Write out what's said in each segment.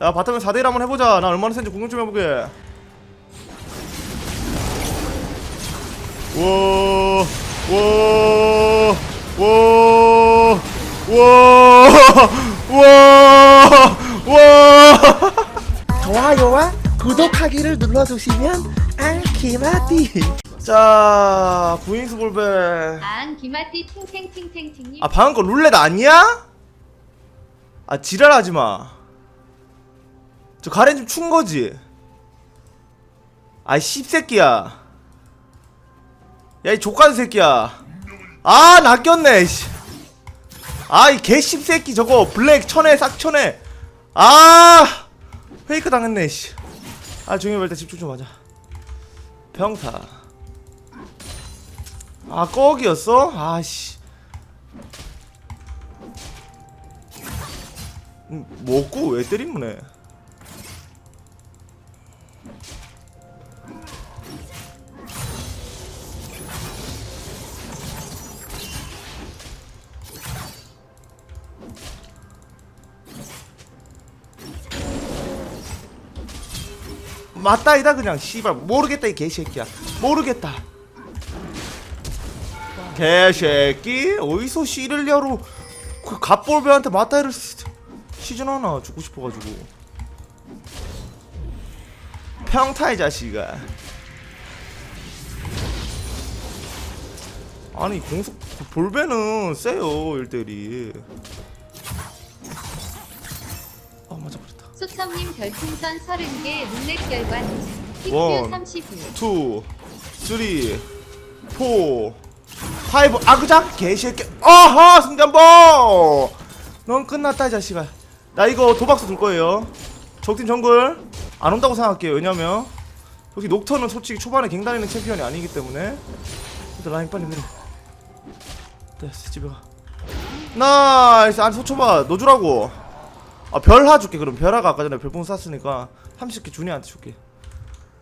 야 바텀에 4대1 한번 해보자 나 얼마나 센지 궁금 좀 해보게 와, 와, 와, 와, 와, 와. 좋아요와 구독하기를 눌러주시면 알키마띠 자, 구인수 볼베. 앙 기마띠 팅탱팅탱팅님 아, 방금 거 룰렛 아니야? 아, 지랄하지 마. 저 가렌 좀 춘 거지? 아이, 씹새끼야. 야, 이 족간 새끼야. 아, 낚였네, 씨. 아, 이 개 씹새끼 저거 블랙 천에 싹 천에. 아, 페이크 당했네, 씨. 아, 조용히 일단 집중 좀 하자. 평타. 아, 꺽이었어? 아씨. 음, 먹고 왜 때리무네? 맞다 이다 그냥 씨발. 모르겠다 이 개새끼야. 모르겠다. 개새끼 어디서 씨를려로. 그 갓볼배한테 맞다이를 시- 시즌 하나 죽고 싶어가지고. 평타 이 자식아. 아니 공속 볼배는 세요 1대1이 수첨님 별풍선 30개 룰렛 원. 픽뷰 32 2 3 4 5 아그작 개새끼. 아하 승전보 넌 끝났다 이 자식아. 나 이거 도박수 둘 거예요. 적팀 정글 안 온다고 생각할게요. 왜냐면 여기 녹턴은 솔직히 초반에 갱다니는 챔피언이 아니기 때문에. 일단 라인 빨리 내려. 됐어 집에 가. 나이스. 안 소초봐 너 주라고 아 별하 줄게. 그럼 별하가 아까 전에 별풍 쐈으니까 30개 준이한테 줄게.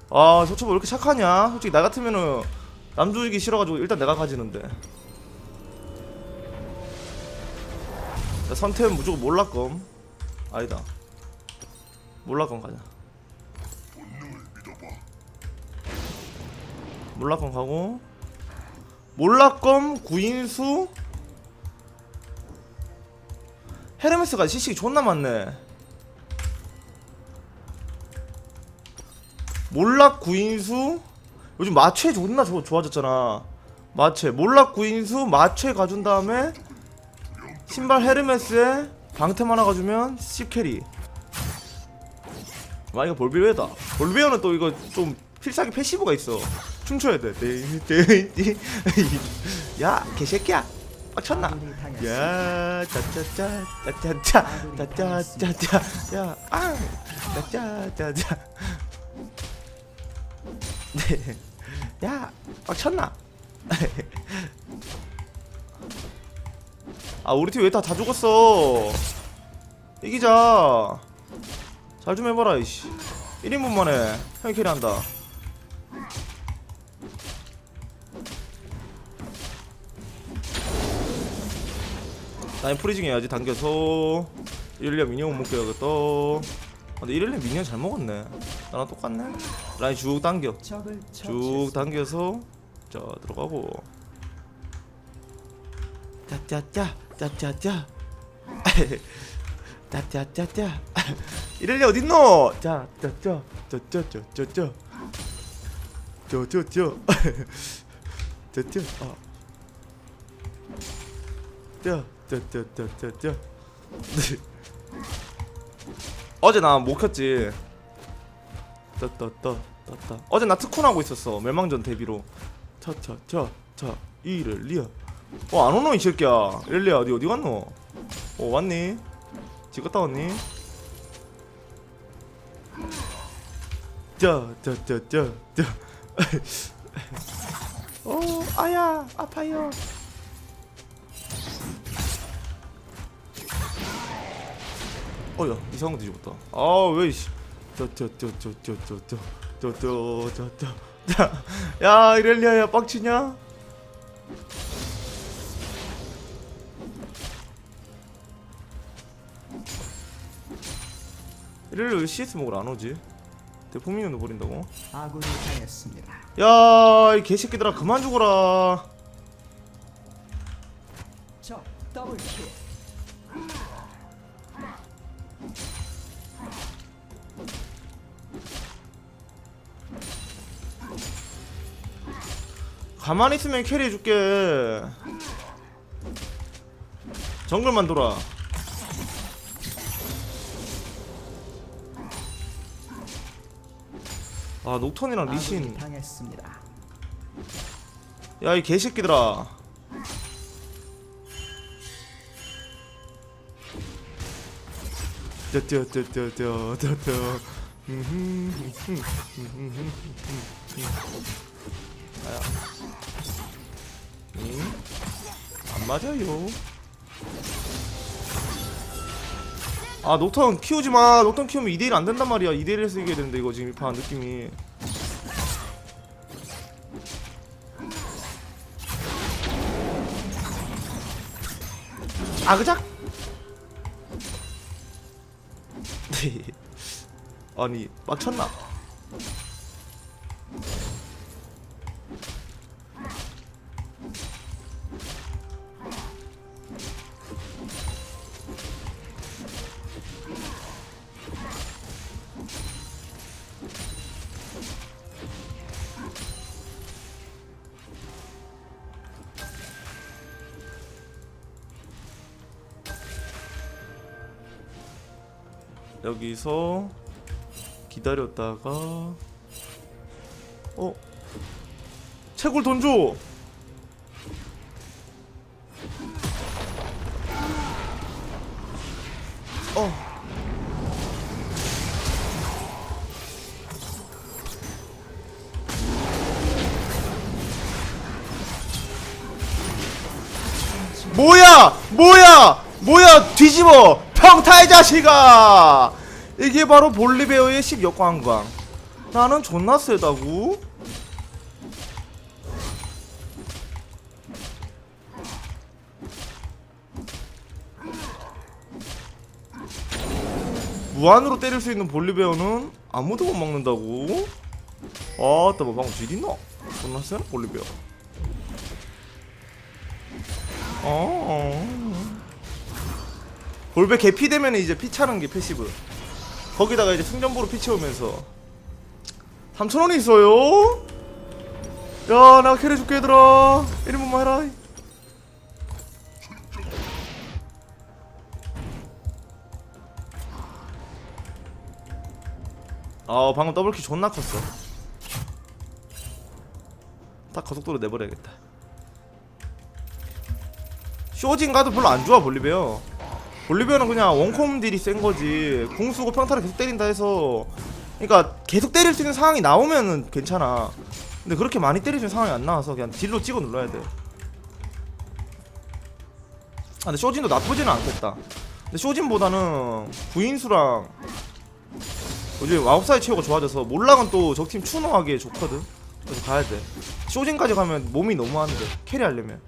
아 소초보 왜 이렇게 착하냐? 솔직히 나 같으면은 남주이기 싫어가지고 일단 내가 가지는데. 자, 선택은 무조건 몰락검. 아니다. 몰락검 가자. 몰락검 가고. 몰락검 구인수 헤르메스가 CC기 존나 많네. 몰락 구인수? 요즘 마체 존나 좋, 좋아졌잖아. 마체 몰락 구인수 마체 가준 다음에 신발 헤르메스에 방템 하나 가주면 씹캐리. 와 이거 볼비웨다. 볼비웨는 또 이거 좀 필살기 패시브가 있어. 춤춰야 돼. 야 개새끼야 빡쳤나 야 짜짜짜 짜짜짜 짜짜짜짜 야 아 짜짜짜짜 네. 야, 빡쳤나? 아, 우리 팀 왜 다 다 죽었어? 이기자. 잘 좀 해봐라, 이씨. 1인분 만에 형이 캐리한다. 라인 프리징 해야지, 당겨서. 1렙 미니언 못 먹겨야겠다. 아, 근데 1렙 미니언 잘 먹었네. 나랑 똑같네. 라인 쭉 당겨. 쭉 당겨서 자 들어가고 짜짜짜 짜짜짜 짜짜짜짜 이럴리 어딨노 짜짜짜 짜짜짜짜짜 짜짜짜 짜짜 아 짜짜짜짜짜 어제 나 못 켰지. 따따따 따따 어제 나 특훈 하고 있었어 멸망전 데뷔로. 차차차차 이를 리아 어 안 오노 이 새끼야. 일리야 어디 어디 갔노? 어 왔니? 집 갔다 왔니? 짜짜짜짜짜 어 아야 아파요 어야 이상한 거 뒤집었다 아왜 이씨 야 이렐리아 야 빡치냐 이렐리아 왜 CS 먹으러 안 오지 대포밍은 버린다고 싶었다. 야이 개새끼들아 그만 죽어라 적 더블킬. 가만히 있으면 캐리 해줄게. 정글만 돌아. 아 녹턴이랑 리신. 야 이 개새끼들아. 쩌쩌쩌쩌쩌쩌. 아야. 맞아요. 아 녹턴 키우지 마. 녹턴 키우면 2대1 안 된단 말이야. 2대1에서 이겨야 되는데 이거 지금 이판 느낌이. 아그작? 아니 빡쳤나? 여기서 기다렸다가 어 채굴 돈 줘. 어. 뭐야! 뭐야! 뭐야! 뒤집어! 평타의 자식아! 이게 바로 볼리베어의 10역광광. 나는 존나 세다고? 무한으로 때릴 수 있는 볼리베어는 아무도 못 막는다고? 아따 뭐 방금 쥐리나? 존나 세나 볼리베어 어. 볼베 개피 되면 이제 피 차는 게 패시브. 거기다가 이제 승전보로 피 채우면서 3천원이 있어요? 야, 나 캐리 줄게 얘들아. 1인분만 해라. 아, 방금 더블키 존나 컸어. 딱 고속도로 내버려야겠다. 쇼진 가도 별로 안 좋아 볼리베어 볼리베어는 그냥 원콤 딜이 센 거지. 궁 쓰고 평타를 계속 때린다 해서. 그러니까 계속 때릴 수 있는 상황이 나오면은 괜찮아. 근데 그렇게 많이 때릴 수 있는 상황이 안 나와서 그냥 딜로 찍어 눌러야 돼. 아, 근데 쇼진도 나쁘지는 않겠다. 근데 쇼진보다는 구인수랑 요즘 아홉사이 체어가 좋아져서 몰락은 또 적팀 추노하기에 좋거든. 그래서 가야 돼. 쇼진까지 가면 몸이 너무 안돼 캐리하려면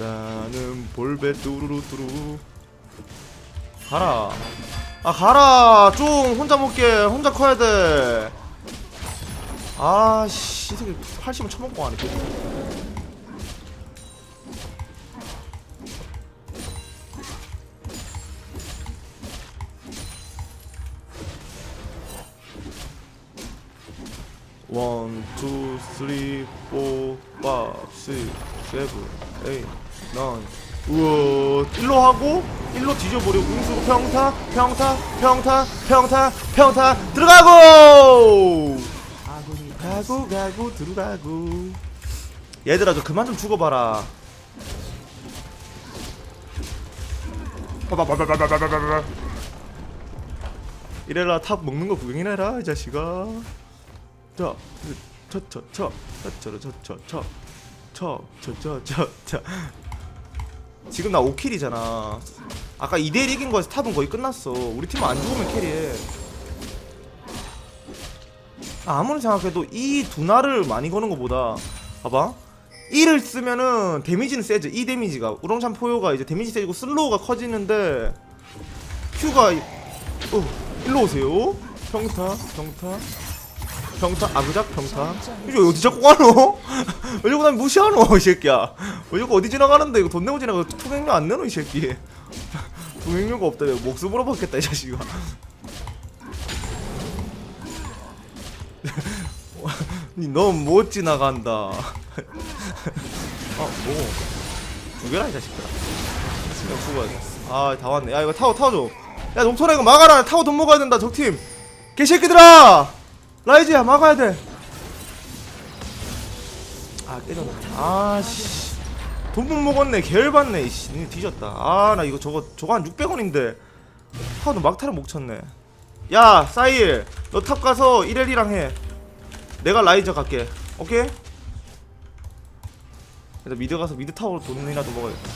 나는 볼베 뚜루루 뚜루. 가라. 아 가라. 좀 혼자 먹게. 혼자 커야 돼. 아씨. 이 새끼 80은 처먹고 가네. 원, 투, 쓰리, 포, 파, 식, 세븐, 에잇, 나인. 우와, 일로 하고 일로 뒤져버리고 궁수고 평타, 평타, 평타, 평타, 평타 들어가고. 가고 가고 들어가고. 얘들아 저 그만 좀 죽어봐라. 빠바바바바바바바바. 이래라 탑 먹는 거 구경이나라 이 자식아. 자, 저저저 저저저저저 쳐. 쳐, 쳐, 쳐, 쳐. 지금 나 5킬이잖아. 아까 2대1 이긴 거에서 탑은 거의 끝났어. 우리 팀은 안 죽으면 캐리해. 아, 아무리 생각해도 이 두나를 많이 거는 것보다 봐봐. 1을 쓰면은 데미지는 세죠. 이 데미지가. 우렁찬 포효가 이제 데미지 세지고 슬로우가 커지는데 큐가 어, 일로 오세요. 평타, 평타. 평타 아구작 평타 이거 어디 자꾸 가노? 왜 자꾸 난 무시하노 이 새끼야. 왜 자꾸 어디 지나가는데 이거 돈 내고 지나가 통행료 안 내노 이 새끼. 통행료가 없다. 내가 목숨으로 받겠다 이 자식아. 넌못 지나간다. 아뭐? 어, 죽여라 이 자식들아. 아다 왔네. 야 이거 타워 타워 줘야 농촌아 이거 막아라. 타워 돈 먹어야 된다 적팀. 개새끼들아! 라이즈야 막아야 돼. 아 깨졌네. 아씨. 돈 못 먹었네. 개열받네. 이씨. 니네 뒤졌다. 아 나 이거 저거 저거 한 600원인데. 하너 막타를 못 쳤네. 야 사일 너 탑 가서 1L이랑 해. 내가 라이저 갈게. 오케이? 일단 미드 가서 미드 타워로 돈이라도 먹어야겠다.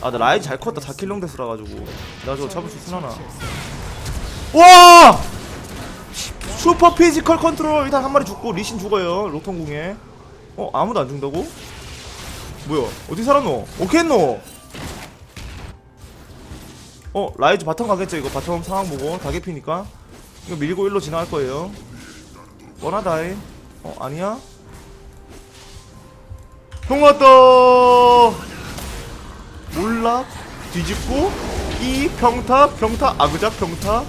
아 나 라이즈 잘 컸다. 4킬롱 데스라 가지고. 나 저거 잡을 수 있으려나. 와! 슈퍼 피지컬 컨트롤 일단 한 마리 죽고 리신 죽어요 로통궁에 어 아무도 안 죽는다고? 뭐야 어디 살았노? 오케이 노. 어 라이즈 바텀 가겠죠 이거 바텀 상황 보고 다개피니까 이거 밀고 일로 지나갈 거예요 원하다이. 어 아니야? 형 왔다 몰락 뒤집고 이 평타 평타 아그작 평타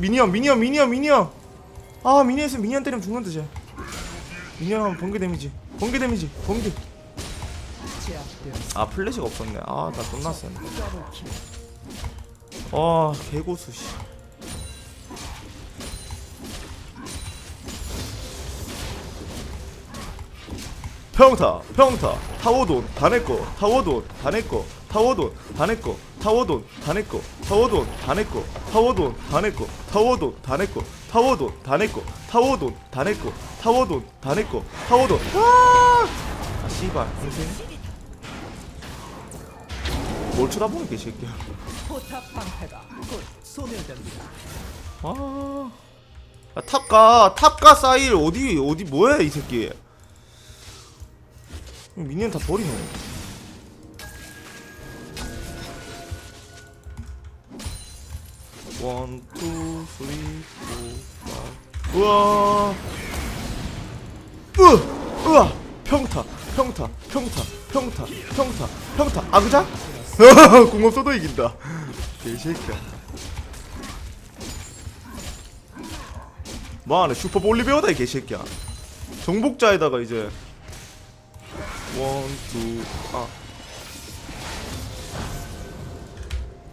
미니언 미니언 미니언 미니언. 아 미니언에서 미니언 때리면 죽는다 쟤 미니언 하면 번개 데미지. 번개 데미지 번개. 아 플래시가 없었네. 아나 존나 쎄네 아, 와 개고수 씨. 평타 평타. 타워돈 다 냈고 타워돈 다 냈고 타워돈 다 내꺼 타워돈 다 내꺼 타워돈 다 내꺼 타워돈 다 내꺼 타워돈 다 내꺼 타워돈 다 내꺼 타워돈 다 내꺼 타워돈 다 내꺼 타워돈. 아아 씨발 인생 뭘 쳐다보는 게 새끼야. 아. 아, 탑가 탑가 사일 어디 어디 뭐야 이 새끼. 미니언 다 버리네. 원, 투, 쓰리, 포, 파. 우와. 으, 으아. 평타, 평타, 평타, 평타, 평타, 평타. 아그자? 공업 써도 이긴다. 개새끼야. 뭐하네 슈퍼 볼리베어다 이 개새끼야 정복자에다가 이제 원투아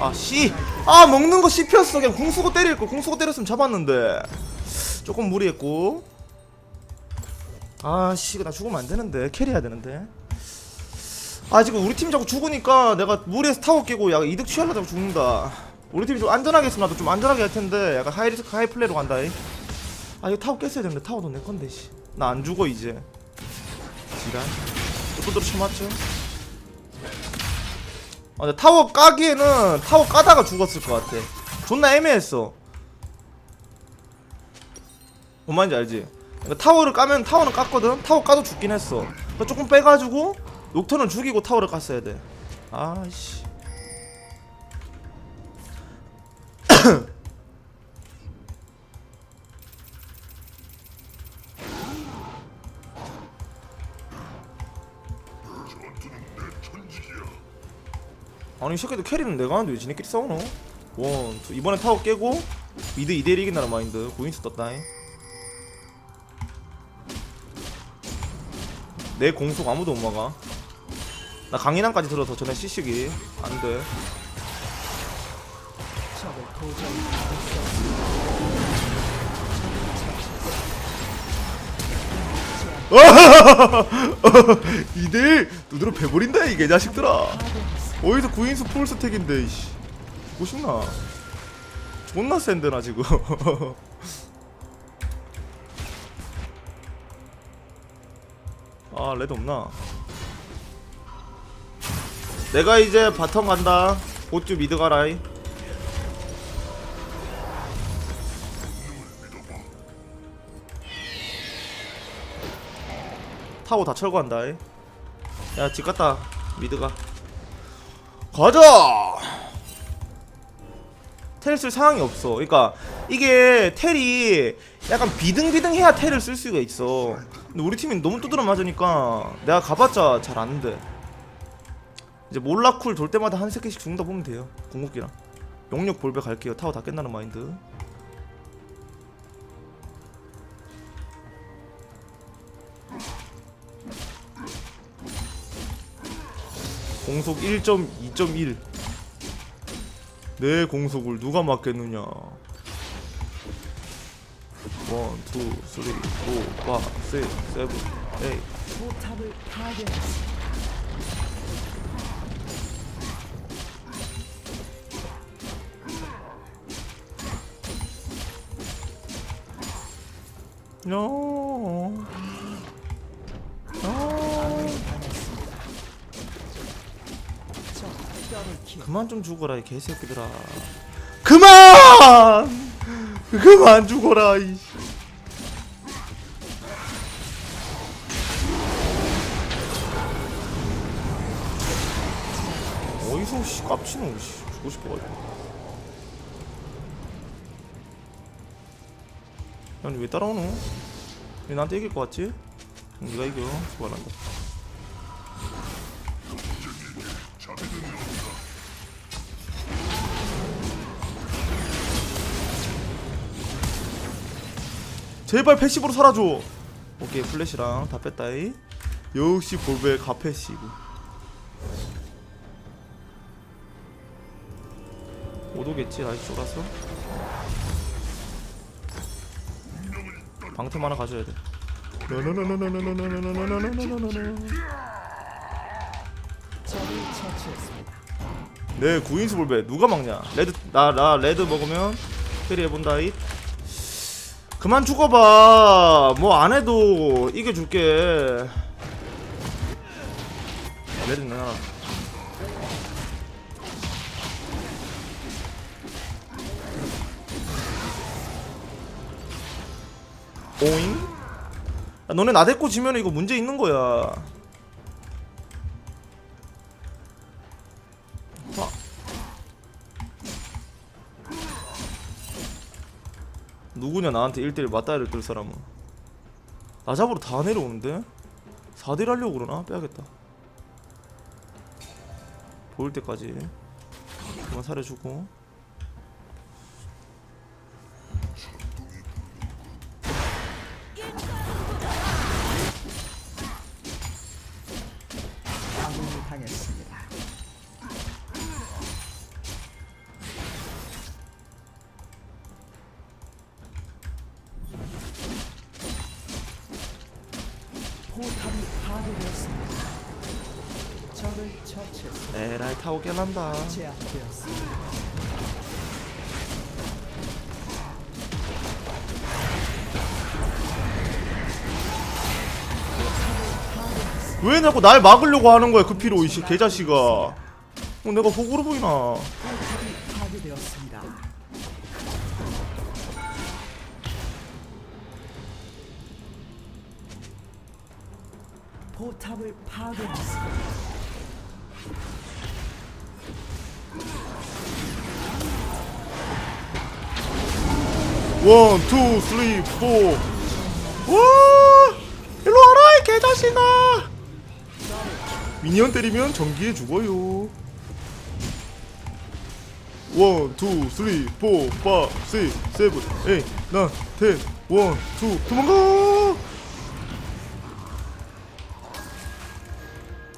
아 씨. 아 먹는 거 씹혔어. 그냥 궁 쓰고 때릴 거궁 쓰고 때렸으면 잡았는데. 조금 무리했고. 아씨 나 죽으면 안 되는데. 캐리해야 되는데. 아 지금 우리 팀 자꾸 죽으니까 내가 무리해서 타워 깨고 약간 이득 취하려다가 죽는다. 우리 팀이 좀 안전하게 했으면 나도 좀 안전하게 할 텐데. 약간 하이 리스크 하이 플레이로 간다 이. 아 이거 타워 깼어야 되는데 타워도 내 건데 씨나 안 죽어 이제. 지랄. 또또또 쳐맞죠 아 근데 타워 까기에는 타워 까다가 죽었을 것 같아. 존나 애매했어. 뭔 말인지 알지? 그러니까 타워를 까면 타워는 깠거든? 타워 까도 죽긴 했어. 조금 빼가지고 녹턴은 죽이고 타워를 깠어야 돼. 아씨 아니 이 새끼들 캐리는 내가 하는데 왜 지네끼리 싸우노? 원, 투. 이번에 타워 깨고 미드 2대1 이긴다는 마인드. 고인스 떴다잉. 내 공속 아무도 못 막아. 나 강인함까지 들어서 전에 CC기. 안돼. 이들 두드러 패버린다 이게 자식들아 어디서 구인수 풀스택인데 이씨. 보고 싶나? 존나 센데 나 지금. 아 레드 없나? 내가 이제 바텀 간다. 보쭈 미드 가라이. 타고 다 철거한다 야집 갔다. 미드가 가자! 텔 쓸 상황이 없어. 그러니까 이게 텔이 약간 비등비등해야 텔을 쓸 수가 있어. 근데 우리 팀이 너무 두드러 맞으니까 내가 가봤자 잘 안 돼 이제 몰라쿨 돌 때마다 한 세 개씩 죽는다 보면 돼요. 궁극기랑. 용력 볼배 갈게요. 타워 다 깬다는 마인드 공속 1.2.1 내 공속을 누가 막겠느냐 1, 2, 3, 4, 5, 6, 7, 8 포탑을. No. 그만 좀 죽어라 이 개새끼들아. 그만! 그만 죽어라 이. 어디서 씨 깝치노 씨 죽고 싶어가지고. 아니 왜 따라오노? 왜 나한테 이길 것 같지? 응, 네가 이겨 수고한다. 제발 패시브로 살아줘. 오케이 플래시랑 다 뺐다이. 역시 볼베 가패시브. 오도겠지 나이스 쫄았어. 방템 하나 가져야 돼. 네 구인수 볼베 누가 막냐? 레드 나나 레드 먹으면 캐리 해본다 이. 그만 죽어봐. 뭐 안 해도 이겨줄게. 내놔. 오잉? 야, 너네 나 데리고 지면 이거 문제 있는 거야. 누구냐 나한테 1대1 맞다이를 끌 사람은 나 잡으러 다 내려오는데? 4대1 하려고 그러나? 빼야겠다 보일 때까지 그만 살려주고 제압되었습니다. 왜 자꾸 날 막으려고 하는 거야 그 피로 이씨 개자식아 어, 내가 호구로 보이나. 포탑을 파괴했습니다. 원, 투, 쓰리, 포. 와! 일로 와라, 이 개자식아! 미니언 때리면 전기에 죽어요. 원, 투, 쓰리, 포, 파, 시, 세븐, 에잇, 나인, 텐, 원, 투, 도망가!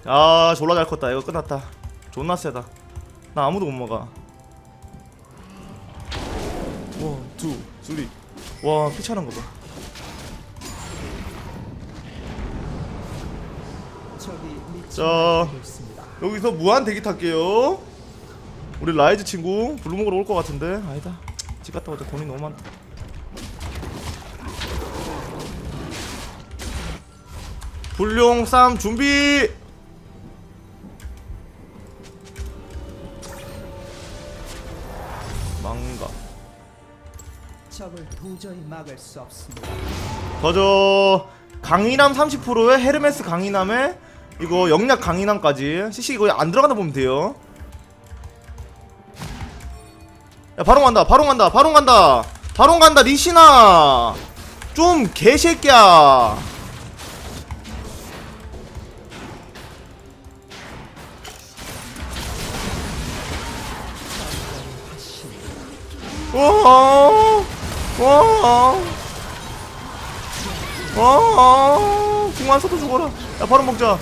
아, 졸라 잘 컸다. 이거 끝났다. 존나 세다. 나 아무도 못 막아. 원, 투, 쓰리. 와, 피차는 거 봐. 적이 미쳐 자. 여기서 무한 대기 탈게요. 우리 라이즈 친구 블루 먹으러 올것 같은데 아니다. 집 갔다 오자 돈이 너무 많다. 불용 쌈 준비. 도저히 막을 수 없습니다. 더저 강인함 30%에 헤르메스 강인함에 이거 영약 강인함까지 CC 이거 안 들어가다 보면 돼요. 야 바로 간다 바로 간다 바로 간다 바로 간다 리시나 좀 개새끼야 와, 와, 와, 궁안 써도 죽어라. 야, 바로 먹자.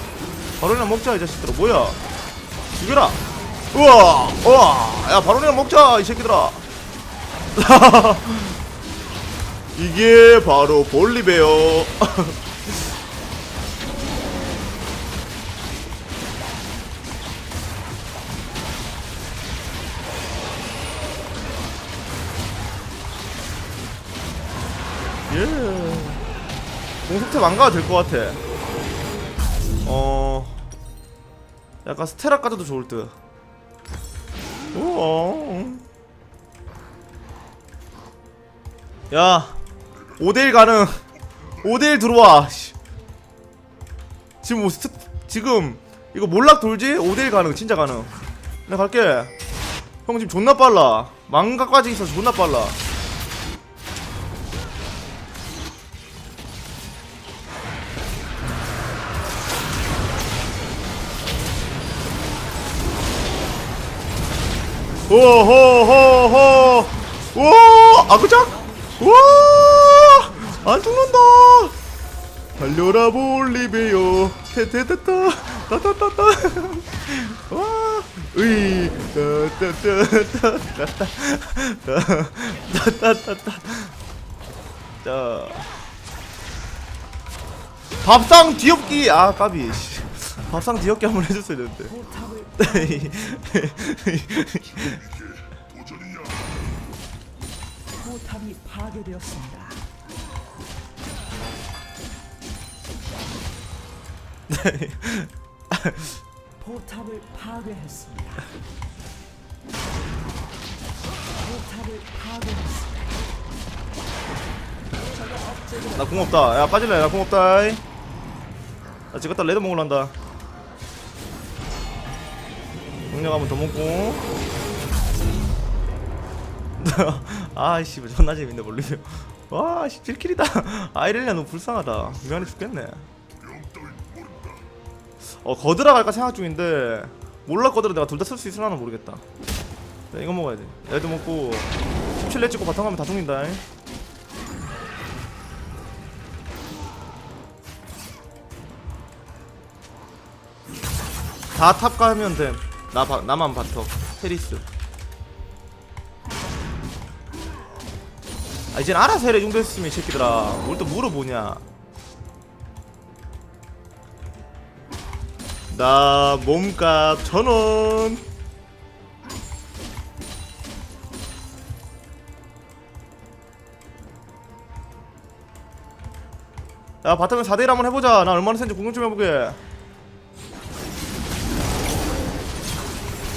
바로나 먹자, 이 자식들아. 뭐야? 죽여라. 우와, 우와. 야, 바로나 먹자, 이 새끼들아. 이게 바로 볼리베어. 예. 공속태 망가가 될것 같아. 어. 약간 스테라까지도 좋을 듯. 우와. 야. 5대1 가능. 5대1 들어와. 씨. 지금 뭐 스트, 지금 이거 몰락 돌지? 5대1 가능. 진짜 가능. 내가 갈게. 형 지금 존나 빨라. 망가까지 있어서 존나 빨라. 오호호호 와 아그작 와안 죽는다. 달려라 볼리베요 테테테타 따따따따. 와 으이 따따따따따따 따따따따 자. 밥상 뒤엎기. 아 까비. 씨. 밥상 뒤엎기 한번 해줬어야 되는데 포탑이 파괴되었습니다. 포탑을 파괴했습니다. 포탑을 파괴했습니다. 나 궁 없다. 야 빠질래. 나 궁 없다. 나 지금 갖다 레드 먹을란다. 공략 한번 더 먹고. 아이씨, 뭐 존나 재밌네 몰리면. 와, 17킬이다. 아이렐리아 너무 불쌍하다. 미안해 죽겠네. 어 거드라 갈까 생각 중인데 몰라 거드라 내가 둘 다 쓸 수 있으려나 모르겠다. 야, 이거 먹어야 돼. 레드 먹고 17레 찍고 바탕 가면 다 죽는다. 다탑 가면 됨. 나 바, 나만 바터. 테리스. 아 이젠 알아서 해라 이 정도 했으면 이 새끼들아. 뭘 또 물어보냐. 나 몸값 천 원. 야 바텀에 4대1 한번 해보자 나 얼마나 센지 궁금 좀 해보게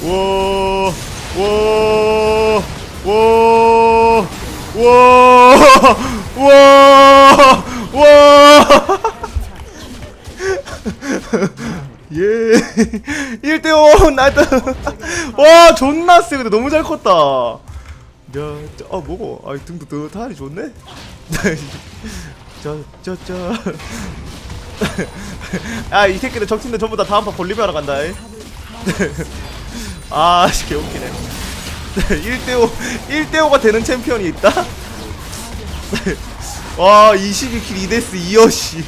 와, 와, 와, 와, 와, 와. 예. 1대5 나이트. 와, 존나 세. 근데 너무 잘 컸다. 야, 저, 아, 뭐고? 아, 등도 뜨뜻하니 좋네. 저, 저, 저. 야, 이 새끼들 적팀들 전부 다 다음 판 볼리비아로 간다. 이. 아, 씨, 개웃기네. 1대5, 1대5가 되는 챔피언이 있다? 와, 22킬 2데스 2어, 씨.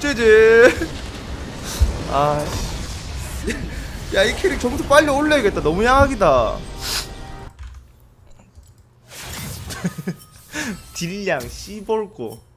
쟤쟤. 아, 씨. 야, 이 캐릭 점수 빨리 올려야겠다. 너무 양악이다. 딜량, 씨볼고.